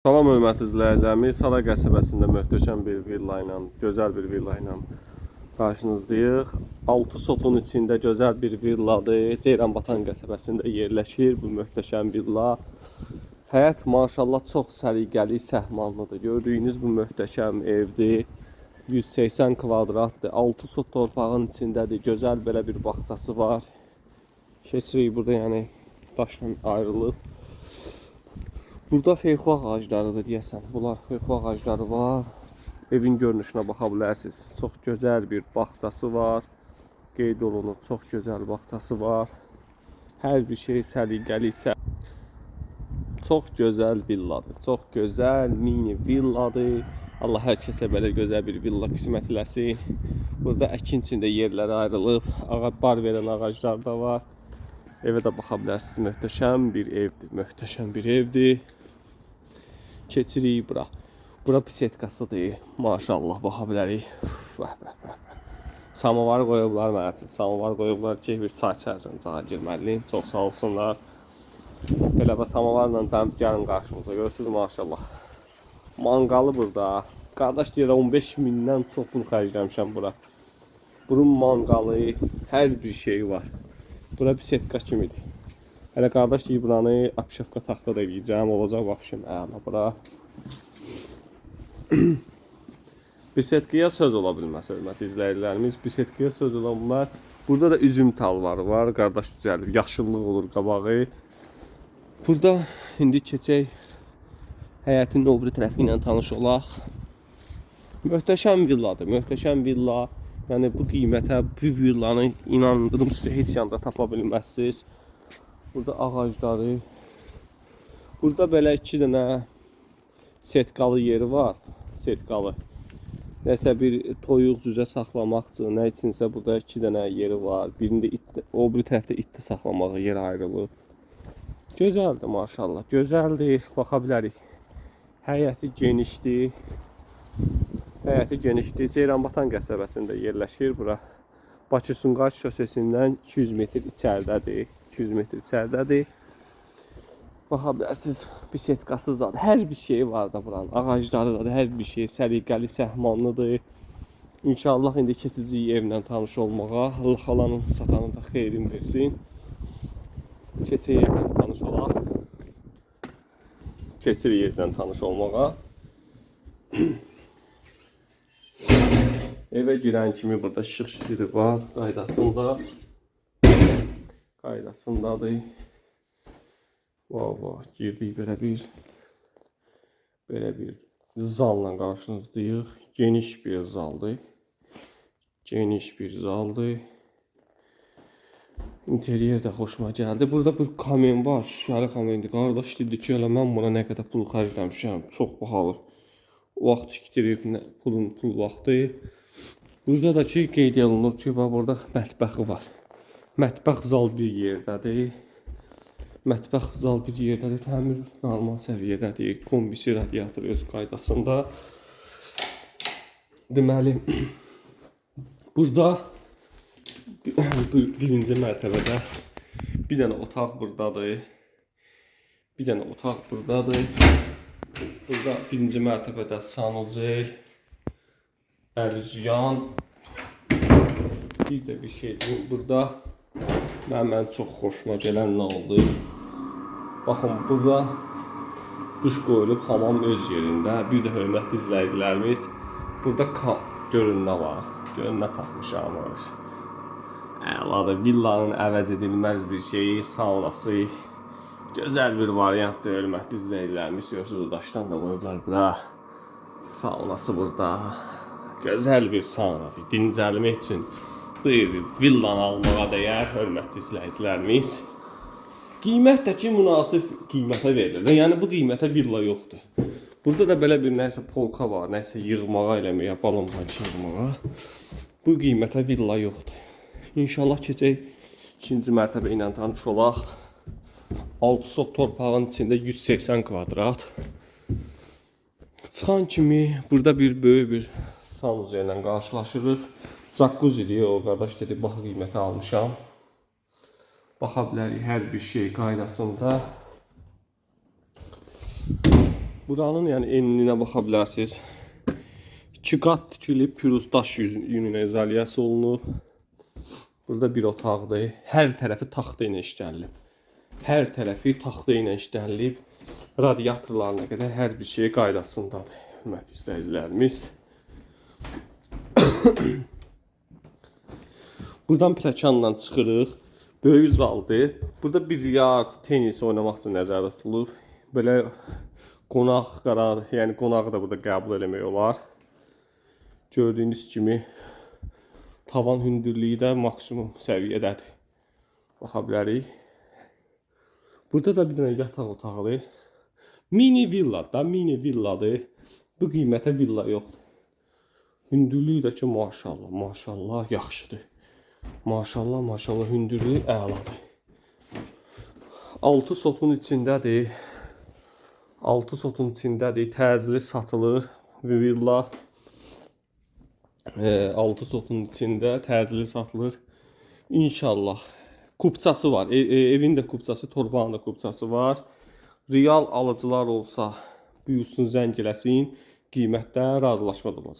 Salam hörmətli izləyicilərimiz, Sara qəsəbəsində möhtəşəm bir villa ilə, gözəl bir villa ilə qarşınızdayıq. 6 sotun içində gözəl bir villadır. Ceyranbatan qəsəbəsində yerləşir bu möhtəşəm villa. Həyət maşallah çox səliqəli, səhmanlıdır. Gördüyünüz bu möhtəşəm evdir. 180 kvadratdır. 6 sot torpağın içindədir. Gözəl belə bir bağçası var. Keçirik burada yəni daşla ayrılıb. Burada feyxu ağaclarıdır deyəsən. Bunlar feyxu ağacları var. Evin görünüşünə baxa bilərsiniz. Çox gözəl bir bağçası var. Qeyd olunub çox gözəl bağçası var. Hər bir şey səliqəli isə çox gözəl villadır. Çox gözəl mini villadır. Allah hər kəsə belə gözəl bir villa qismət eləsin. Burada əkin içində yerləri ayrılıb. Ağa bar verən ağaclar da var. Evə də baxa bilərsiniz. Möhtəşəm bir evdir. Möhtəşəm bir evdir. Keçirik bura. Bura pisetkasıdır. Maşallah baxa bilərik. Samovar qoyublar mənə üçün. Samovar qoyublar ki, bir çay içərsən, çaya girməliyim. Çox sağ olsunlar. Belə və samovarla dəm gəlin qarşımıza. Görürsüz maşallah. Manqalı burada. Qardaş deyir 15 mindən çox pul xərcləmişəm bura. Bunun manqalı, hər bir şey var. Bura pisetka kimidir. Hələ qardaş deyir buranı apşefka taxta da eləyəcəm. Olacaq vəbşim əla bura. Bisetkaya söz ola bilməz hörmətli izləyicilərimiz. Bisetkaya söz ola bilməz. Burada da üzüm talvarı var. Qardaş düzəlir. Yaşıllıq olur qabağı. Burada indi keçək həyətin o biri tərəfi ilə tanış olaq. Möhtəşəm villadır. Möhtəşəm villa. Yəni bu qiymətə bu villanı inandırım sizə heç yanda tapa bilməzsiniz. Burada ağacları. Burada belə iki dənə setkalı yeri var. Setkalı. Nəsə bir toyuq cüzə saxlamaq üçün, nə üçünsə burada iki dənə yeri var. Birində it, o biri tərəfdə itdə saxlamağa yer ayrılıb. Gözəldir maşallah. Gözəldir. Baxa bilərik. Həyəti genişdir. Həyəti genişdir. Ceyranbatan qəsəbəsində yerləşir bura. Bakı Sumqayıt şosesindən 200 metr içəridədir. 200 metr içəridədir. Baxa bilərsiniz, bisetkası zad. Hər bir şey var da buranın. Ağacları da, hər bir şey səliqəli, səhmanlıdır. İnşallah indi keçici evlə tanış olmağa. Allah xalanın satanı da xeyrin versin. Keçək evlə tanış olaq. Keçirik evlə tanış olmağa. Evə girən kimi burada işıq şiri var qaydasında. Qaydasındadır. Vay vay girdik belə bir belə bir zalla qarşınızdayıq. Geniş bir zaldır. Geniş bir zaldır. İnteriyer də xoşuma gəldi. Burada bir kamen var. Şüşəli kamendir. Qardaş dedi ki, elə mən buna nə qədər pul xərcləmişəm. Çox bahalı. Vaxt tikdirib, pulun pul vaxtı. Burada da ki, qeyd olunur ki, bax burada mətbəxi var. Mətbəx zal bir yerdədir. Mətbəx zal bir yerdədir. Təmir normal səviyyədədir. Kombisi radiator öz qaydasında. Deməli, burada bir- birinci mərtəbədə bir dənə otaq burdadır. Bir dənə otaq burdadır. Burada birinci mərtəbədə sanuzel, əlüzyan. Bir də bir şey bu- burada mən mən çox xoşuma gələn nə oldu? Baxın burada duş qoyulub hamam öz yerində. Bir də hörmətli izləyicilərimiz burada görün nə var. Görün nə tapmışam. var. Əladır. Villanın əvəz edilməz bir şeyi, saunası. Gözəl bir variantdır hörmətli izləyicilərimiz. Görürsünüz daşdan da qoyublar bura. Saunası burada. Gözəl bir saunadır. Dincəlmək üçün bu evi villanı almağa dəyər hörmətli izləyicilərimiz. Qiymət də ki münasib qiymətə verilir. Yəni bu qiymətə villa yoxdur. Burada da belə bir nəsə polka var, nəsə yığmağa eləməyə, balonla yığmağa. Bu qiymətə villa yoxdur. İnşallah keçək ikinci mərtəbə ilə tanış olaq. 6 sot torpağın içində 180 kvadrat. Çıxan kimi burada bir böyük bir sanuzel ilə qarşılaşırıq. Jacuzzi o qardaş dedi, bax qiymətə almışam. Baxa bilərik hər bir şey qaydasında. Buranın yəni enliyinə baxa bilərsiniz. 2 qat tikilib pürüz daş yününə izolyasiya olunub. Burada bir otaqdır. Hər tərəfi taxta ilə işlənilib. Hər tərəfi taxta ilə işlənilib. Radiatorlarına qədər hər bir şey qaydasındadır. Hörmətli izləyicilərimiz. Buradan pləkanla çıxırıq. Böyük zaldır. Burada bir yard tenis oynamaq üçün nəzərdə tutulub. Belə qonaq qərar, yəni qonağı da burada qəbul eləmək olar. Gördüyünüz kimi tavan hündürlüyü də maksimum səviyyədədir. Baxa bilərik. Burada da bir dənə yataq otağıdır. Mini villa da, mini villadır. Bu qiymətə villa yoxdur. Hündürlüyü də ki, maşallah, maşallah yaxşıdır. Maşallah, maşallah hündürlüyü əladır. 6 sotun içindədir. 6 sotun içindədir. Təcili satılır. Villa 6 sotun içində təcili satılır. İnşallah. Kupçası var. E, e, evin də kupçası, torbanın da kupçası var. Real alıcılar olsa buyursun zəng eləsin. Qiymətdə razılaşma da olacaq.